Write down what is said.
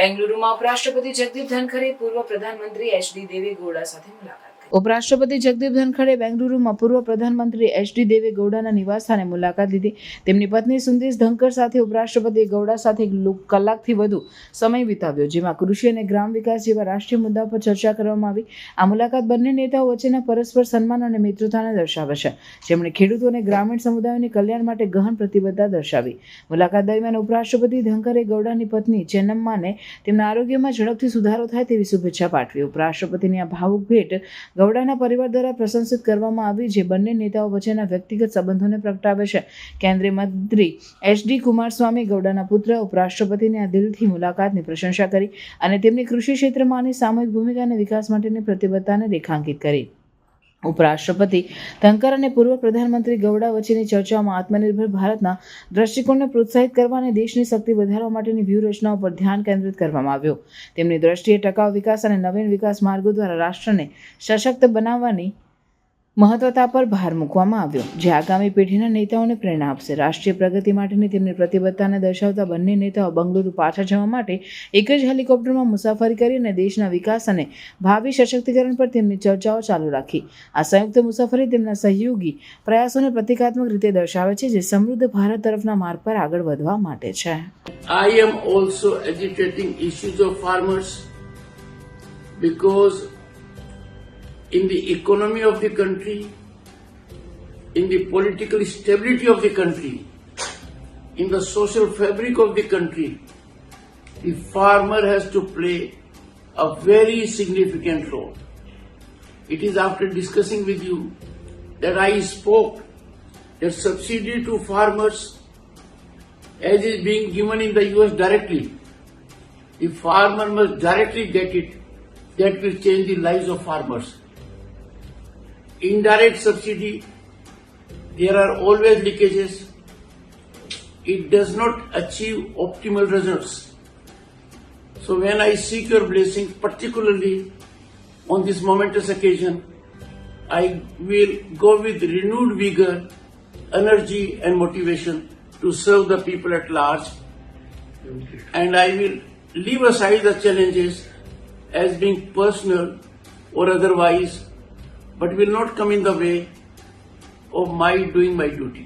બેંગલુરુમાં ઉપરાષ્ટ્રપતિ જગદીપ ધનખરે પૂર્વ પ્રધાનમંત્રી એચડી ડી દેવેગૌડા સાથે મુલાકાત ઉપરાષ્ટ્રપતિ જગદીપ ધનખડે બેંગલુરુમાં પૂર્વ પ્રધાનમંત્રી એચડી દેવે ગૌડાના નિવાસસ્થાને મુલાકાત લીધી. તેમની પત્ની સુંદેશ ધનકર સાથે ઉપરાષ્ટ્રપતિ ગૌડા સાથે કલાકથી વધુ સમય વિતાવ્યો, જેમાં કૃષિ અને ગ્રામ વિકાસ જેવા રાષ્ટ્રીય મુદ્દા પર ચર્ચા કરવામાં આવી. આ મુલાકાત બંને નેતાઓ વચ્ચેના પરસ્પર સન્માન અને મિત્રતાને દર્શાવે છે જેમણે ખેડૂતો અને ગ્રામીણ સમુદાયોની કલ્યાણ માટે ગહન પ્રતિબદ્ધતા દર્શાવી. મુલાકાત દરમિયાન ઉપરાષ્ટ્રપતિ ધનકરે ગૌડાની પત્ની ચેન્નમ્માને તેમના આરોગ્યમાં ઝડપથી સુધારો થાય તેવી શુભેચ્છા પાઠવી. ઉપરાષ્ટ્રપતિની આ ભાવુક ભેટ ગૌડાના પરિવાર દ્વારા પ્રશંસિત કરવામાં આવી જે બંને નેતાઓ વચ્ચેના વ્યક્તિગત સંબંધોને પ્રગટાવે છે. કેન્દ્રીય મંત્રી એચ ડી કુમારસ્વામી ગૌડાના પુત્ર, ઉપરાષ્ટ્રપતિની આ દિલથી મુલાકાતની પ્રશંસા કરી અને તેમની કૃષિ ક્ષેત્રમાં આની સામૂહિક ભૂમિકા અને વિકાસ માટેની પ્રતિબદ્ધતાને રેખાંકિત કરી. ઉપરાષ્ટ્રપતિ ધનકર અને પૂર્વ પ્રધાનમંત્રી ગૌડા વચ્ચેની ચર્ચામાં આત્મનિર્ભર ભારતના દ્રષ્ટિકોણને પ્રોત્સાહિત કરવા અને દેશની શક્તિ વધારવા માટેની વ્યૂહરચનાઓ પર ધ્યાન કેન્દ્રિત કરવામાં આવ્યું. તેમની દ્રષ્ટિએ ટકાઉ વિકાસ અને નવીન વિકાસ માર્ગો દ્વારા રાષ્ટ્રને સશક્ત બનાવવાની મહત્વતા પર ભાર મૂકવામાં આવ્યો, જે આગામી પેઢીના નેતાઓને પ્રેરણા આપશે. રાષ્ટ્રીય પ્રગતિ માટેની તેમની પ્રતિબદ્ધતાને દર્શાવતા બંને નેતાઓ બંગલુરુ પાછા જવા માટે એક જ હેલિકોપ્ટરમાં મુસાફરી કરી અને દેશના વિકાસ અને ભાવિ સશક્તિકરણ પર તેમની ચર્ચાઓ ચાલુ રાખી. આ સંયુક્ત મુસાફરી તેમના સહયોગી પ્રયાસોને પ્રતિકાત્મક રીતે દર્શાવે છે, જે સમૃદ્ધ ભારત તરફના માર્ગ પર આગળ વધવા માટે છે. I am also educating issues of farmers because in the economy of the country, in the political stability of the country, in the social fabric of the country, the farmer has to play a very significant role. It is after discussing with you that I spoke that subsidy to farmers as is being given in the US directly. The farmer must directly get it. That will change the lives of farmers. Indirect subsidy, there are always leakages. It does not achieve optimal results. So when I seek your blessings, particularly on this momentous occasion, I will go with renewed vigor, energy and motivation to serve the people at large. And I will leave aside the challenges as being personal or otherwise, but will not come in the way of my doing my duty.